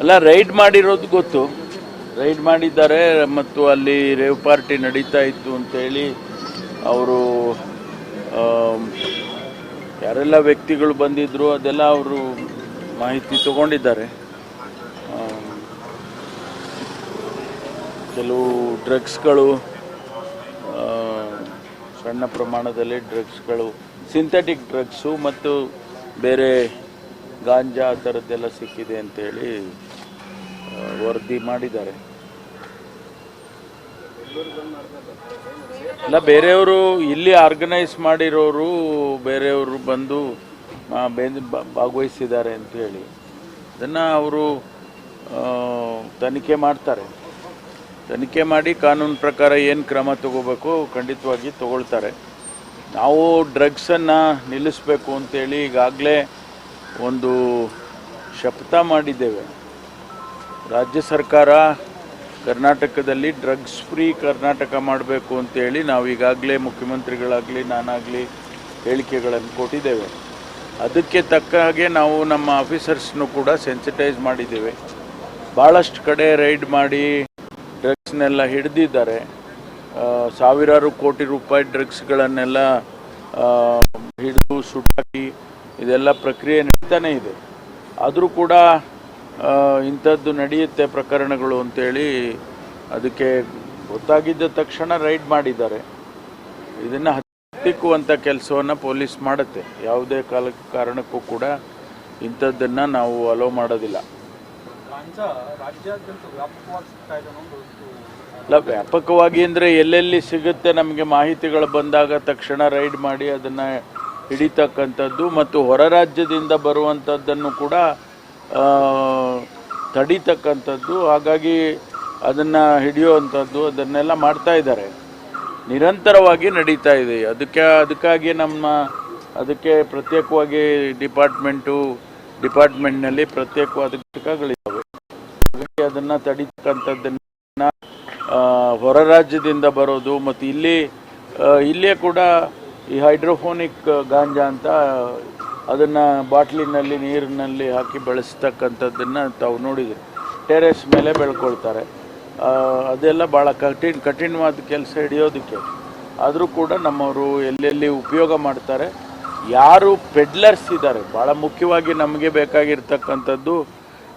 ಎಲ್ಲ ರೈಡ್ ಮಾಡಿರೋದು ಗೊತ್ತು. ರೈಡ್ ಮಾಡಿದ್ದಾರೆ ಮತ್ತು ಅಲ್ಲಿ ರೇವ್ ಪಾರ್ಟಿ ನಡೀತಾ ಇತ್ತು ಅಂತೇಳಿ ಅವರು ಯಾರೆಲ್ಲ ವ್ಯಕ್ತಿಗಳು ಬಂದಿದ್ರು ಅದೆಲ್ಲ ಅವರು ಮಾಹಿತಿ ತಗೊಂಡಿದ್ದಾರೆ. ಕೆಲವು ಡ್ರಗ್ಸ್ಗಳು ಸಣ್ಣ ಪ್ರಮಾಣದಲ್ಲಿ ಡ್ರಗ್ಸ್ಗಳು ಸಿಂಥೆಟಿಕ್ ಡ್ರಗ್ಸು ಮತ್ತು ಬೇರೆ ಗಾಂಜಾ ಆ ಥರದ್ದೆಲ್ಲ ಸಿಕ್ಕಿದೆ ಅಂತೇಳಿ ವರದಿ ಮಾಡಿದ್ದಾರೆ. ಇಲ್ಲ, ಬೇರೆಯವರು ಇಲ್ಲಿ ಆರ್ಗನೈಸ್ ಮಾಡಿರೋರು ಬೇರೆಯವರು ಬಂದು ಭಾಗವಹಿಸಿದ್ದಾರೆ ಅಂತ ಹೇಳಿ ಅದನ್ನು ಅವರು ತನಿಖೆ ಮಾಡ್ತಾರೆ. ತನಿಖೆ ಮಾಡಿ ಕಾನೂನು ಪ್ರಕಾರ ಏನು ಕ್ರಮ ತಗೋಬೇಕು ಖಂಡಿತವಾಗಿ ತಗೊಳ್ತಾರೆ. ನಾವು ಡ್ರಗ್ಸನ್ನು ನಿಲ್ಲಿಸಬೇಕು ಅಂತೇಳಿ ಈಗಾಗಲೇ ಒಂದು ಶಪಥ ಮಾಡಿದ್ದೇವೆ. ರಾಜ್ಯ ಸರ್ಕಾರ ಕರ್ನಾಟಕದಲ್ಲಿ ಡ್ರಗ್ಸ್ ಫ್ರೀ ಕರ್ನಾಟಕ ಮಾಡಬೇಕು ಅಂತೇಳಿ ನಾವು ಈಗಾಗಲೇ ಮುಖ್ಯಮಂತ್ರಿಗಳಾಗಲಿ ನಾನಾಗಲಿ ಹೇಳಿಕೆಗಳನ್ನು ಕೊಟ್ಟಿದ್ದೇವೆ. ಅದಕ್ಕೆ ತಕ್ಕ ಹಾಗೆ ನಾವು ನಮ್ಮ ಆಫೀಸರ್ಸ್ನು ಕೂಡ ಸೆನ್ಸಿಟೈಸ್ ಮಾಡಿದ್ದೇವೆ. ಭಾಳಷ್ಟು ಕಡೆ ರೈಡ್ ಮಾಡಿ ಡ್ರಗ್ಸ್ನೆಲ್ಲ ಹಿಡಿದಿದ್ದಾರೆ. ಸಾವಿರಾರು ಕೋಟಿ ರೂಪಾಯಿ ಡ್ರಗ್ಸ್ಗಳನ್ನೆಲ್ಲ ಹಿಡಿದು, ಸುಟ್ಟಾಕಿ ಇದೆಲ್ಲ ಪ್ರಕ್ರಿಯೆ ನಡೀತಾನೆ ಇದೆ. ಆದರೂ ಕೂಡ ಇಂಥದ್ದು ನಡೆಯುತ್ತೆ ಪ್ರಕರಣಗಳು ಅಂತೇಳಿ ಅದಕ್ಕೆ ಗೊತ್ತಾಗಿದ್ದ ತಕ್ಷಣ ರೈಡ್ ಮಾಡಿದ್ದಾರೆ. ಇದನ್ನು ಹತ್ತಿಕ್ಕುವಂಥ ಕೆಲಸವನ್ನು ಪೊಲೀಸ್ ಮಾಡುತ್ತೆ. ಯಾವುದೇ ಕಾಲ ಕಾರಣಕ್ಕೂ ಕೂಡ ಇಂಥದ್ದನ್ನು ನಾವು ಅಲೋ ಮಾಡೋದಿಲ್ಲ. ಅಲ್ಲ, ವ್ಯಾಪಕವಾಗಿ ಅಂದರೆ ಎಲ್ಲೆಲ್ಲಿ ಸಿಗುತ್ತೆ ನಮಗೆ ಮಾಹಿತಿಗಳು ಬಂದಾಗ ತಕ್ಷಣ ರೈಡ್ ಮಾಡಿ ಅದನ್ನು ಹಿಡಿತಕ್ಕಂಥದ್ದು ಮತ್ತು ಹೊರ ರಾಜ್ಯದಿಂದ ಬರುವಂಥದ್ದನ್ನು ಕೂಡ ತಡಿತಕ್ಕಂಥದ್ದು. ಹಾಗಾಗಿ ಅದನ್ನು ಹಿಡಿಯುವಂಥದ್ದು, ಅದನ್ನೆಲ್ಲ ಮಾಡ್ತಾ ಇದ್ದಾರೆ. ನಿರಂತರವಾಗಿ ನಡೀತಾ ಇದೆ. ಅದಕ್ಕೆ, ಅದಕ್ಕಾಗಿ ನಮ್ಮ, ಅದಕ್ಕೆ ಪ್ರತ್ಯೇಕವಾಗಿ ಡಿಪಾರ್ಟ್ಮೆಂಟು, ಡಿಪಾರ್ಟ್ಮೆಂಟ್ನಲ್ಲಿ ಪ್ರತ್ಯೇಕವಾದ ಘಟಕಗಳಿವೆ. ಅದನ್ನು ತಡಿತಕ್ಕಂಥದ್ದನ್ನು ಹೊರ ರಾಜ್ಯದಿಂದ ಬರೋದು ಮತ್ತು ಇಲ್ಲಿ ಇಲ್ಲೇ ಕೂಡ ಈ ಹೈಡ್ರೋಫೋನಿಕ್ ಗಾಂಜಾ ಅಂತ ಅದನ್ನು ಬಾಟ್ಲಿನಲ್ಲಿ, ನೀರಿನಲ್ಲಿ ಹಾಕಿ ಬೆಳೆಸ್ತಕ್ಕಂಥದ್ದನ್ನು ತಾವು ನೋಡಿದ್ರು ಟೆರೆಸ್ ಮೇಲೆ ಬೆಳ್ಕೊಳ್ತಾರೆ. ಅದೆಲ್ಲ ಭಾಳ ಕಠಿಣ, ಕಠಿಣವಾದ ಕೆಲಸ ಹಿಡಿಯೋದಕ್ಕೆ. ಆದರೂ ಕೂಡ ನಮ್ಮವರು ಎಲ್ಲೆಲ್ಲಿ ಉಪಯೋಗ ಮಾಡ್ತಾರೆ, ಯಾರು ಪೆಡ್ಲರ್ಸ್ ಇದ್ದಾರೆ, ಭಾಳ ಮುಖ್ಯವಾಗಿ ನಮಗೆ ಬೇಕಾಗಿರ್ತಕ್ಕಂಥದ್ದು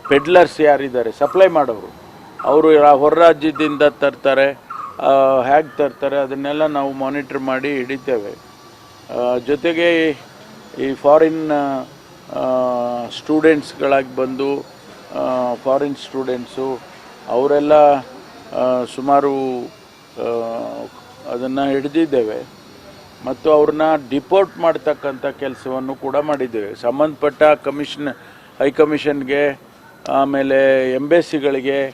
ಪೆಡ್ಲರ್ಸ್ ಯಾರಿದ್ದಾರೆ ಸಪ್ಲೈ ಮಾಡೋರು. ಅವರು ಹೊರ ರಾಜ್ಯದಿಂದ ತರ್ತಾರೆ ಹೇಗೆ ತರ್ತಾರೆ, ಅದನ್ನೆಲ್ಲ ನಾವು ಮಾನಿಟ್ರ್ ಮಾಡಿ ಹಿಡಿತೇವೆ. ಜೊತೆಗೆ ಈ ಫಾರಿನ್ ಸ್ಟೂಡೆಂಟ್ಸ್ಗಳಾಗಿ ಬಂದು ಫಾರಿನ್ ಸ್ಟೂಡೆಂಟ್ಸು ಅವರೆಲ್ಲ ಸುಮಾರು ಅದನ್ನು ಹಿಡಿದಿದ್ದೇವೆ. ಮತ್ತು ಅವ್ರನ್ನ ಡಿಪೋರ್ಟ್ ಮಾಡ್ತಕ್ಕಂಥ ಕೆಲಸವನ್ನು ಕೂಡ ಮಾಡಿದ್ದೇವೆ. ಸಂಬಂಧಪಟ್ಟ ಕಮಿಷನ್ ಹೈಕಮಿಷನ್ಗೆ ಆಮೇಲೆ ಎಂಬೆಸಿಗಳಿಗೆ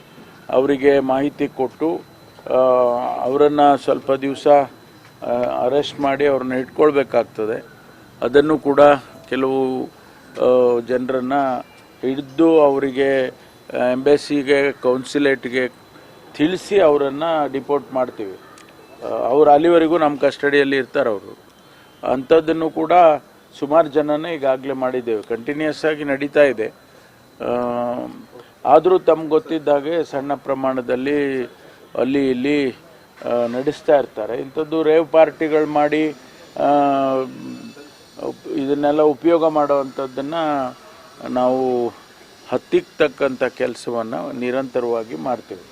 ಅವರಿಗೆ ಮಾಹಿತಿ ಕೊಟ್ಟು ಅವರನ್ನು ಸ್ವಲ್ಪ ದಿವಸ ಅರೆಸ್ಟ್ ಮಾಡಿ ಅವ್ರನ್ನ ಇಟ್ಕೊಳ್ಬೇಕಾಗ್ತದೆ ಅದನ್ನು ಕೂಡ ಕೆಲವು ಜನರನ್ನು ಹಿಡಿದು ಅವರಿಗೆ ಎಂಬೆಸಿಗೆ ಕೌನ್ಸಿಲೇಟ್ಗೆ ತಿಳಿಸಿ ಅವರನ್ನು ಡಿಪೋರ್ಟ್ ಮಾಡ್ತೀವಿ. ಅವ್ರು ಅಲ್ಲಿವರೆಗೂ ನಮ್ಮ ಕಸ್ಟಡಿಯಲ್ಲಿ ಇರ್ತಾರೆ ಅವರು. ಅಂಥದ್ದನ್ನು ಕೂಡ ಸುಮಾರು ಜನನೇ ಈಗಾಗಲೇ ಮಾಡಿದ್ದೇವೆ. ಕಂಟಿನ್ಯೂಸ್ ಆಗಿ ನಡೀತಾ ಇದೆ. ಆದರೂ ತಮ್ಗೆ ಗೊತ್ತಿದ್ದಾಗೆ ಸಣ್ಣ ಪ್ರಮಾಣದಲ್ಲಿ ಅಲ್ಲಿ ಇಲ್ಲಿ ನಡೆಸ್ತಾ ಇರ್ತಾರೆ. ಇಂಥದ್ದು ರೇವ್ ಪಾರ್ಟಿಗಳು ಮಾಡಿ ಇದನ್ನೆಲ್ಲ ಉಪಯೋಗ ಮಾಡುವಂಥದ್ದನ್ನು ನಾವು ಹತ್ತಿಕ್ಕತಕ್ಕಂಥ ಕೆಲಸವನ್ನು ನಿರಂತರವಾಗಿ ಮಾಡ್ತೇವೆ.